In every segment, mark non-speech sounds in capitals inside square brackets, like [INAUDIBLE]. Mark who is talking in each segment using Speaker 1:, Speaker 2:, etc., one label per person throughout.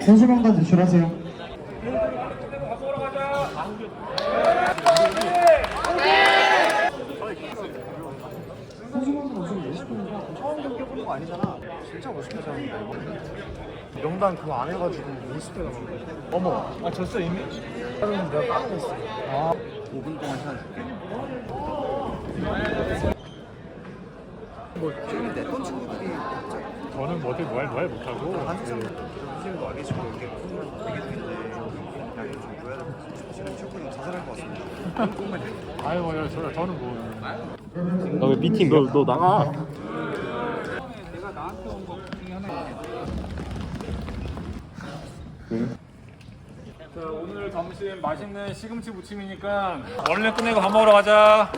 Speaker 1: 선수 명단 제출하세요. 선수 명단 없으면 20분이니까
Speaker 2: 처음 경기해보는 거 아니잖아. 진짜 멋있게 잘하는데. 명단 그거 안 해가지고 20대 남았는데. 어머. 아 졌어 이미? 그러면 내가 까먹었어. 아. 5분 동안 시간 줄게. 뭐 저기 내던 친구들이
Speaker 3: 저는 뭐 어떻게 말, 말 못하고
Speaker 2: 한참 선생님도 알겠지만 이게 무슨 되게 되는데 야 이거 좀 보여야 돼. 사실은 축구는 자살할 것 같습니다.
Speaker 3: 아유 뭐 저, 저는 뭐.
Speaker 4: 너왜 미팅 너, 너 나가?
Speaker 3: 자, 오늘 점심 맛있는 시금치 무침이니까 얼른 끝내고 밥 먹으러 가자.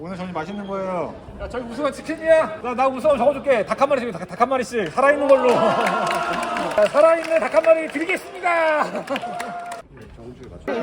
Speaker 3: 오늘 점심 맛있는 거예요. 야 저기 우승한 치킨이야. 나, 나 우승을 적어줄게. 닭 한 마리씩 닭 한 마리씩. 살아있는 걸로 [LAUGHS] 자, 살아있는 닭 한 마리 드리겠습니다. 오,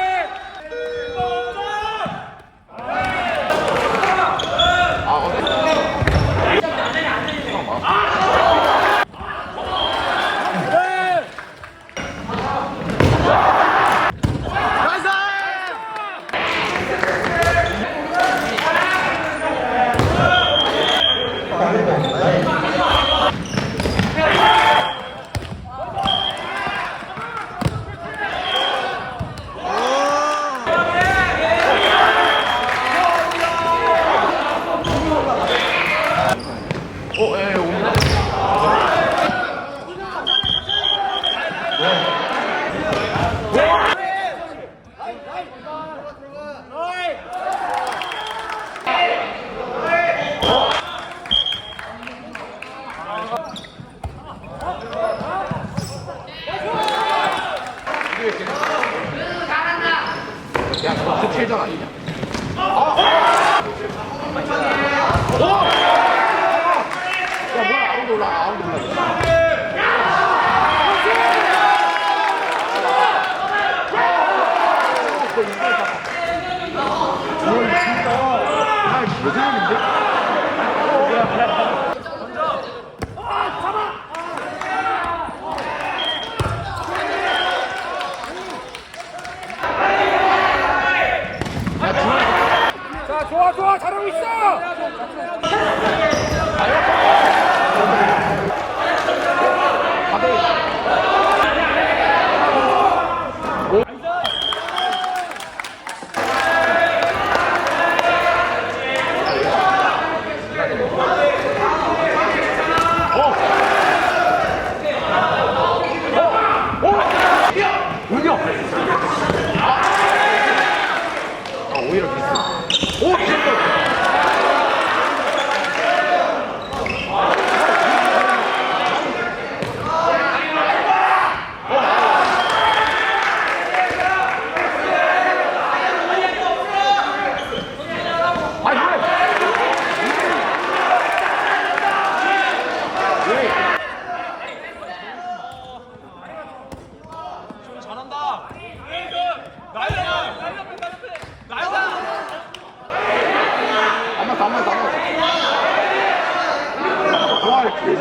Speaker 5: 好。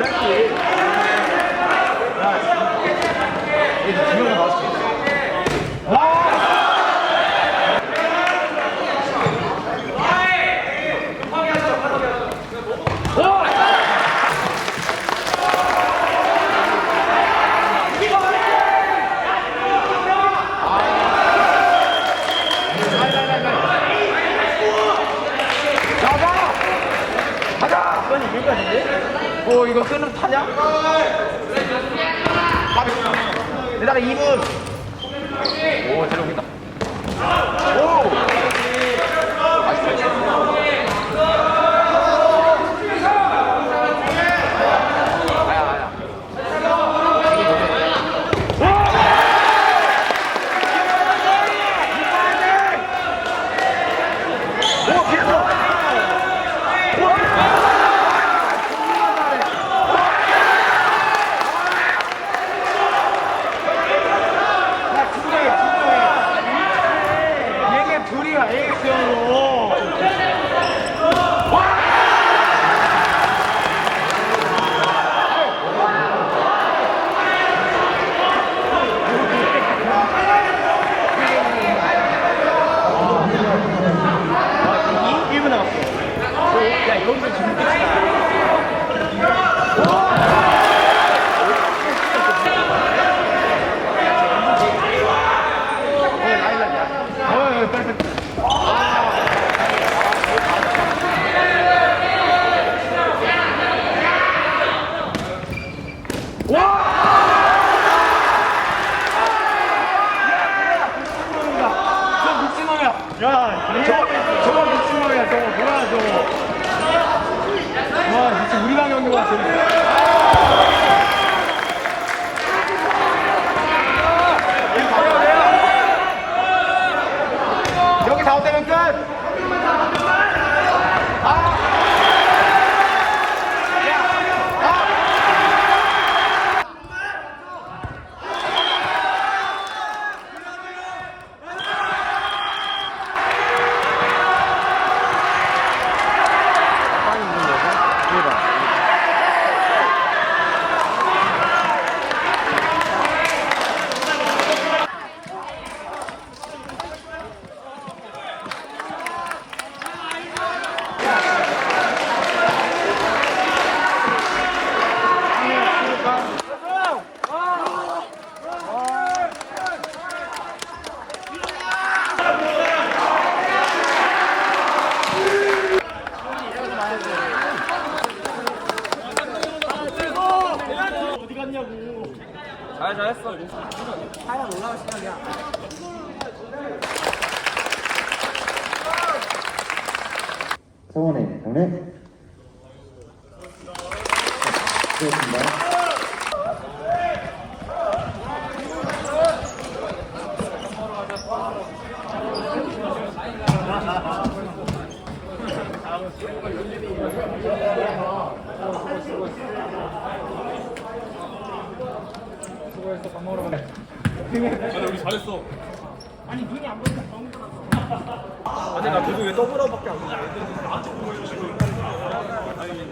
Speaker 5: já que 오
Speaker 2: 이거 끄는 타냐? 내가 2분. 오, 잘 오겠다. 야, 저거, 저거 미친 거야, 저거. 뭐야, 저거. 와, 진짜 우리 방향인 것 같아.
Speaker 6: 아 잘했어.
Speaker 2: 성원의 오늘 수고했습니다.
Speaker 6: 수고했어. 밥 먹으러 가자. 아 우리 잘했어.